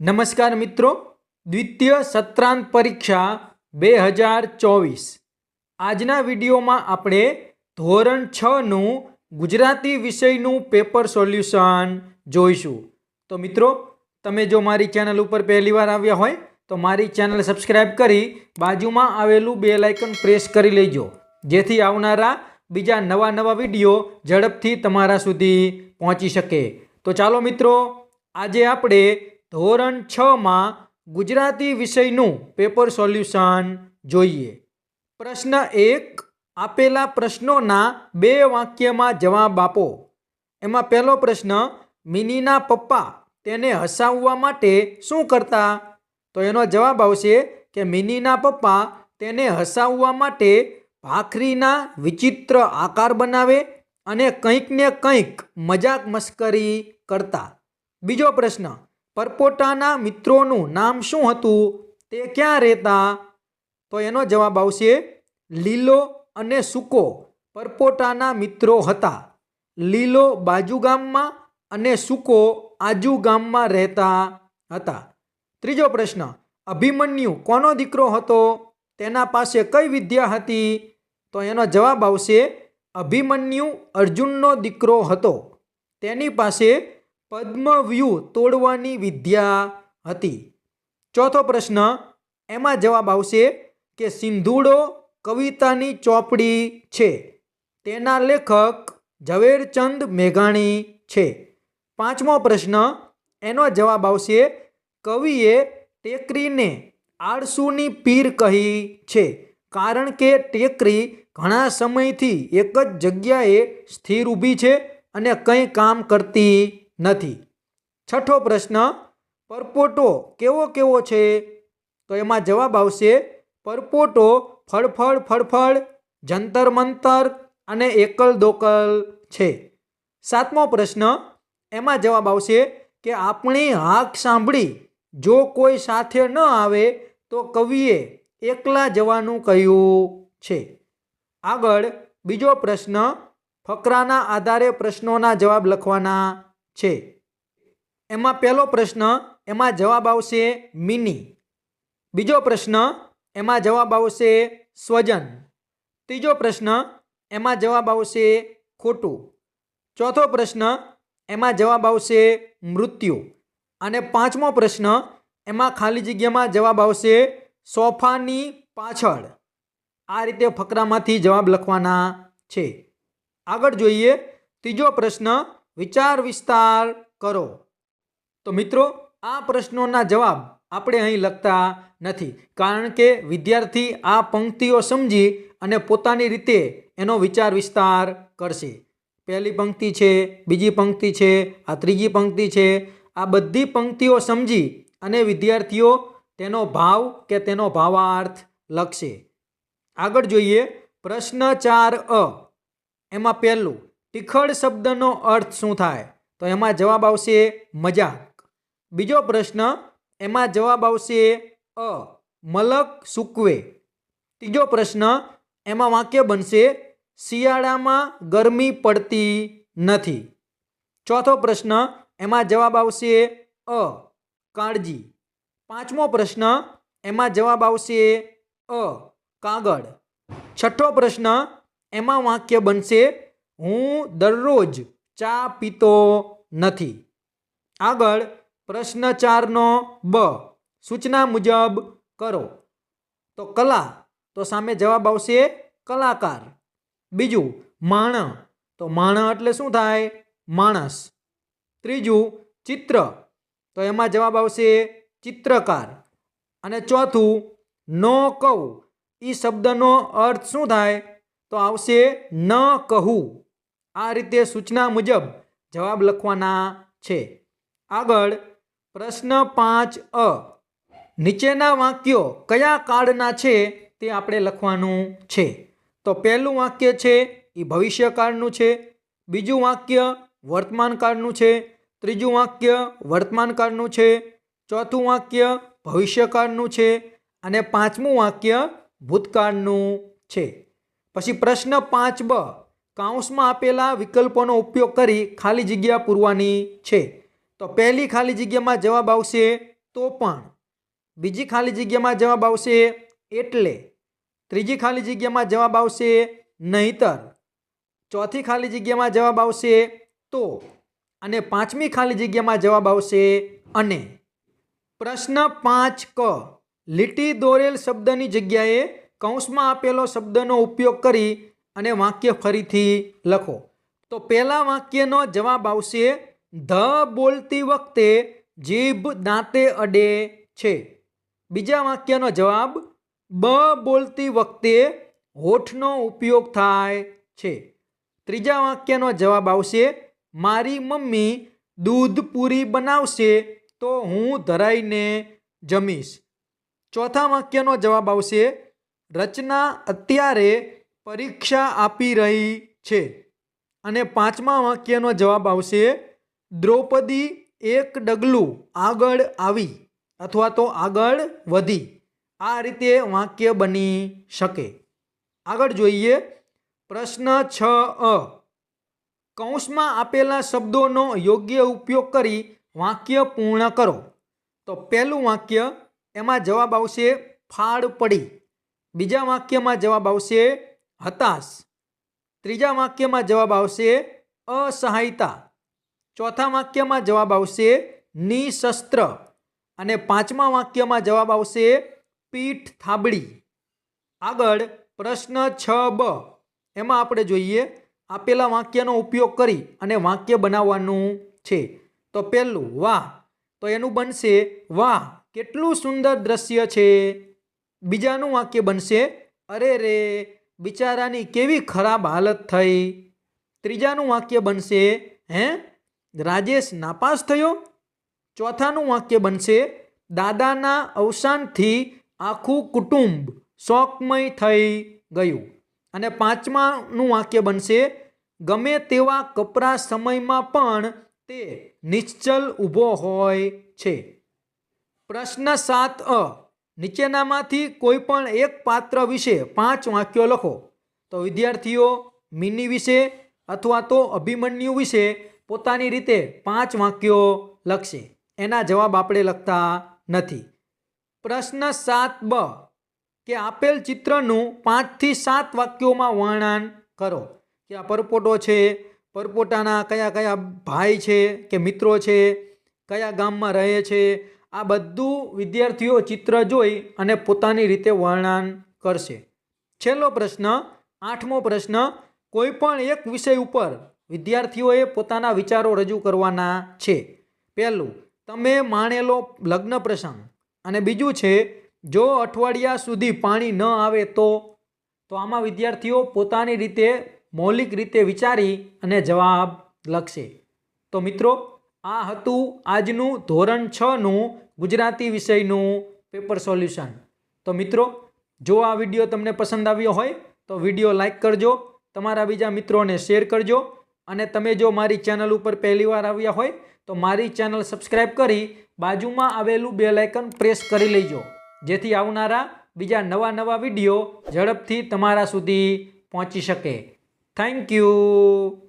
નમસ્કાર મિત્રો. દ્વિતીય સત્રાંત પરીક્ષા બે હજાર ચોવીસ. આજના વિડીયોમાં આપણે ધોરણ છનું ગુજરાતી વિષયનું પેપર સોલ્યુશન જોઈશું. તો મિત્રો, તમે જો મારી ચેનલ ઉપર પહેલીવાર આવ્યા હોય, તો મારી ચેનલ સબસ્ક્રાઈબ કરી બાજુમાં આવેલું બે લાઇકન પ્રેસ કરી લેજો. જેથી આવનારા બીજા નવા નવા વીડિયો ઝડપથી તમારા સુધી પહોંચી શકે. તો ચાલો મિત્રો, આજે આપણે ધોરણ છમાં ગુજરાતી વિષયનું પેપર સોલ્યુશન જોઈએ. પ્રશ્ન એક, આપેલા પ્રશ્નોના બે વાક્યમાં જવાબ આપો. એમાં પહેલો પ્રશ્ન, મિનીના પપ્પા તેને હસાવવા માટે શું કરતા? તો એનો જવાબ આવશે કે, મિનીના પપ્પા તેને હસાવવા માટે ભાખરીના વિચિત્ર આકાર બનાવે અને કંઈક ને કંઈક મજાક મસ્કરી કરતા. બીજો પ્રશ્ન પરપોટાના મિત્રોનું નામ શું હતું? તે ક્યાં રહેતા? તો એનો જવાબ આવશે, લીલો અને સૂકો પરપોટાના મિત્રો હતા. લીલો બાજુ ગામમાં અને સૂકો આજુ ગામમાં રહેતા હતા. ત્રીજો પ્રશ્ન, અભિમન્યુ કોનો દીકરો હતો? તેના પાસે કઈ વિદ્યા હતી? તો એનો જવાબ આવશે, અભિમન્યુ અર્જુનનો દીકરો હતો. તેની પાસે પદ્મવ્યૂહ તોડવાની વિદ્યા હતી. ચોથો પ્રશ્ન, એમાં જવાબ આવશે કે સિંધુડો કવિતાની ચોપડી છે. તેના લેખક ઝવેરચંદ મેઘાણી છે. પાંચમો પ્રશ્ન, એનો જવાબ આવશે, કવિએ ટેકરીને આળસુની પીર કહી છે. કારણ કે ટેકરી ઘણા સમયથી એક જ જગ્યાએ સ્થિર ઊભી છે અને કંઈ કામ કરતી નથી. છઠ્ઠો પ્રશ્ન, પરપોટો કેવો કેવો છે? તો એમાં જવાબ આવશે, પરપોટો ફળફળ ફળફળ, જંતર મંતર અને એકલ દોકલ છે. સાતમો પ્રશ્ન, એમાં જવાબ આવશે કે આપણી હાક સાંભળી, જો કોઈ સાથે ન આવે, તો કવિએ એકલા જવાનું કહ્યું છે. આગળ બીજો પ્રશ્ન, ફકરાના આધારે પ્રશ્નોના જવાબ લખવાના છે. એમાં પહેલો પ્રશ્ન, એમાં જવાબ આવશે મિની. બીજો પ્રશ્ન, એમાં જવાબ આવશે સ્વજન. ત્રીજો પ્રશ્ન, એમાં જવાબ આવશે ખોટું. ચોથો પ્રશ્ન, એમાં જવાબ આવશે મૃત્યુ. અને પાંચમો પ્રશ્ન, એમાં ખાલી જગ્યામાં જવાબ આવશે સોફાની પાછળ. આ રીતે ફકરામાંથી જવાબ લખવાના છે. આગળ જોઈએ, ત્રીજો પ્રશ્ન વિચાર વિસ્તાર કરો. તો મિત્રો, આ પ્રશ્નોના જવાબ આપણે અહીં લખતા નથી. કારણ કે વિદ્યાર્થી આ પંક્તિઓ સમજી અને પોતાની રીતે એનો વિચાર વિસ્તાર કરશે. પહેલી પંક્તિ છે, બીજી પંક્તિ છે, આ ત્રીજી પંક્તિ છે. આ બધી પંક્તિઓ સમજી અને વિદ્યાર્થીઓ તેનો ભાવ કે તેનો ભાવાર્થ લખશે. આગળ જોઈએ, પ્રશ્ન ચાર અ. એમાં પહેલું ટીખળ શબ્દનો અર્થ શું થાય? તો એમાં જવાબ આવશે મજાક. બીજો પ્રશ્ન, એમાં જવાબ આવશે અ, મલક સૂકવે. ત્રીજો પ્રશ્ન, એમાં વાક્ય બનશે શિયાળામાં ગરમી પડતી નથી. ચોથો પ્રશ્ન, એમાં જવાબ આવશે અ, કાળજી. પાંચમો પ્રશ્ન, એમાં જવાબ આવશે અ, કાગળ. છઠ્ઠો પ્રશ્ન, એમાં વાક્ય બનશે હું દરરોજ ચા પીતો નથી. આગળ પ્રશ્ન ચારનો બ. સૂચના મુજબ કરો. તો કલા, તો સામે જવાબ આવશે કલાકાર. બીજું માણ તો માણ એટલે શું થાય? માણસ. ત્રીજું, ચિત્ર. તો એમાં જવાબ આવશે ચિત્રકાર. અને ચોથું, ન કહું. એ શબ્દનો અર્થ શું થાય? તો આવશે ન કહું. આ રીતે સૂચના મુજબ જવાબ લખવાના છે. આગળ, પ્રશ્ન પાંચ અ. નીચેના વાક્યો કયા કાળના છે તે આપણે લખવાનું છે. તો પહેલું વાક્ય છે એ ભવિષ્યકાળનું છે. બીજું વાક્ય વર્તમાનકાળનું છે. ત્રીજું વાક્ય વર્તમાનકાળનું છે. ચોથું વાક્ય ભવિષ્યકાળનું છે. અને પાંચમું વાક્ય ભૂતકાળનું છે. પછી પ્રશ્ન પાંચ બ. કાઉન્સમાં આપેલા વિકલ્પોનો ઉપયોગ કરી ખાલી જગ્યા પૂરવાની છે. તો પહેલી ખાલી જગ્યામાં જવાબ આવશે તો પણ. બીજી ખાલી જગ્યામાં જવાબ આવશે એટલે. ત્રીજી ખાલી જગ્યામાં જવાબ આવશે નહીતર. ચોથી ખાલી જગ્યામાં જવાબ આવશે તો. અને પાંચમી ખાલી જગ્યામાં જવાબ આવશે અને. પ્રશ્ન પાંચ ક. લીટી દોરેલ શબ્દની જગ્યાએ કૌંસમાં આપેલો શબ્દનો ઉપયોગ કરી અને વાક્ય ફરીથી લખો. તો પહેલા વાક્યનો જવાબ આવશે, ધ બોલતી વખતે જીભ દાંતે અડે છે. બીજા વાક્યનો જવાબ, બ બોલતી વખતે હોઠનો ઉપયોગ થાય છે. ત્રીજા વાક્યનો જવાબ આવશે, મારી મમ્મી દૂધ પૂરી બનાવશે તો હું ધરાઈને જમીશ. ચોથા વાક્યનો જવાબ આવશે, રચના અત્યારે પરીક્ષા આપી રહી છે. અને પાંચમા વાક્યનો જવાબ આવશે, દ્રૌપદી એક ડગલું આગળ આવી અથવા તો આગળ વધી. આ રીતે વાક્ય બની શકે. આગળ જોઈએ, પ્રશ્ન છ અ. કૌંસમાં આપેલા શબ્દોનો યોગ્ય ઉપયોગ કરી વાક્ય પૂર્ણ કરો. તો પહેલું વાક્ય, એમાં જવાબ આવશે ફાળ પડી. બીજા વાક્યમાં જવાબ આવશે હતાશ. ત્રીજા વાક્યમાં જવાબ આવશે અસહાયતા. ચોથા વાક્યમાં જવાબ આવશે નિશસ્ત્ર. અને પાંચમા વાક્યમાં જવાબ આવશે પીઠ થાબડી. આગળ પ્રશ્ન છ બ. એમાં આપણે જોઈએ આપેલા વાક્યનો ઉપયોગ કરી અને વાક્ય બનાવવાનું છે. તો પહેલું, વાહ. તો એનું બનશે, વાહ, કેટલું સુંદર દ્રશ્ય છે. બીજાનું વાક્ય બનશે, અરે રે. બિચારાની કેવી ખરાબ હાલત થઈ? ત્રીજાનું વાક્ય બનશે, હે? રાજેશ નાપાસ થયો? ચોથાનું વાક્ય બનશે, દાદાના અવસાનથી આખું કુટુંબ શોકમય થઈ ગયું. અને પાંચમાનું વાક્ય બનશે, ગમે તેવા કપરા સમયમાં પણ તે નિશ્ચલ ઊભો હોય છે. પ્રશ્ન સાત અ. નીચેનામાંથી કોઈ પણ એક પાત્ર વિશે પાંચ વાક્યો લખો. તો વિદ્યાર્થીઓ, મિની વિશે અથવા તો અભિમન્યુ વિશે પોતાની રીતે પાંચ વાક્યો લખશે. એના જવાબ આપણે લખતા નથી. પ્રશ્ન સાત બ. કે આપેલ ચિત્રનું પાંચથી સાત વાક્યોમાં વર્ણન કરો. કે આ પરપોટો છે? પરપોટાના કયા કયા ભાઈ છે? કે મિત્રો છે? કયા ગામમાં રહે છે? આ બધું વિદ્યાર્થીઓ ચિત્ર જોઈ અને પોતાની રીતે વર્ણન કરશે. છેલ્લો પ્રશ્ન, આઠમો પ્રશ્ન, કોઈપણ એક વિષય ઉપર વિદ્યાર્થીઓએ પોતાના વિચારો રજૂ કરવાના છે. પહેલું, તમે માણેલો લગ્ન પ્રસંગ. અને બીજું છે, જો અઠવાડિયા સુધી પાણી ન આવે તો? તો આમાં વિદ્યાર્થીઓ પોતાની રીતે મૌલિક રીતે વિચારી અને જવાબ લખશે. તો મિત્રો આ હતું આજનું ધોરણ છનું ગુજરાતી વિષયનું પેપર સોલ્યુશન. તો મિત્રો, જો આ વીડિયો તમને પસંદ આવ્યો હોય, તો વીડિયો લાઇક કરજો, તમારા બીજા મિત્રોને શેર કરજો, અને તમે જો મારી ચેનલ ઉપર પહેલીવાર આવ્યા હોય, તો મારી ચેનલ સબસ્ક્રાઈબ કરી બાજુમાં આવેલું બે લાયકન પ્રેસ કરી લેજો, જેથી આવનારા બીજા નવા નવા વીડિયો ઝડપથી તમારા સુધી પહોંચી શકે. Thank you.